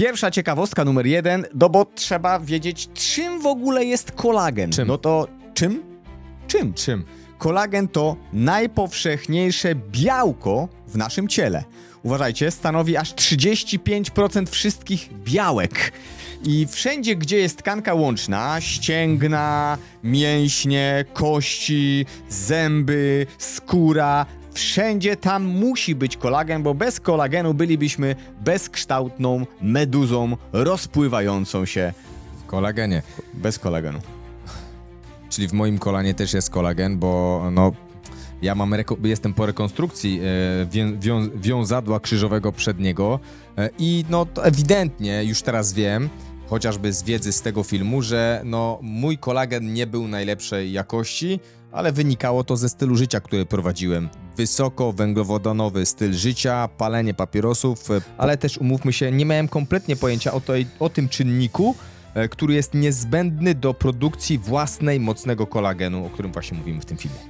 Pierwsza ciekawostka numer jeden, no bo trzeba wiedzieć, czym w ogóle jest kolagen. Czym? No to czym? Czym? Czym? Kolagen to najpowszechniejsze białko w naszym ciele. Uważajcie, stanowi aż 35% wszystkich białek. I wszędzie, gdzie jest tkanka łączna, ścięgna, mięśnie, kości, zęby, skóra, wszędzie tam musi być kolagen, bo bez kolagenu bylibyśmy bezkształtną meduzą rozpływającą się W kolagenie. bez kolagenu. Czyli w moim kolanie też jest kolagen, bo no, ja mam jestem po rekonstrukcji e, wią- wiązadła krzyżowego przedniego e, i no ewidentnie już teraz wiem, chociażby z wiedzy z tego filmu, że no mój kolagen nie był najlepszej jakości, ale wynikało to ze stylu życia, który prowadziłem. Wysoko węglowodanowy styl życia, palenie papierosów, e, ale też umówmy się, nie miałem kompletnie pojęcia o, tej, o tym czynniku, e, który jest niezbędny do produkcji własnej mocnego kolagenu, o którym właśnie mówimy w tym filmie.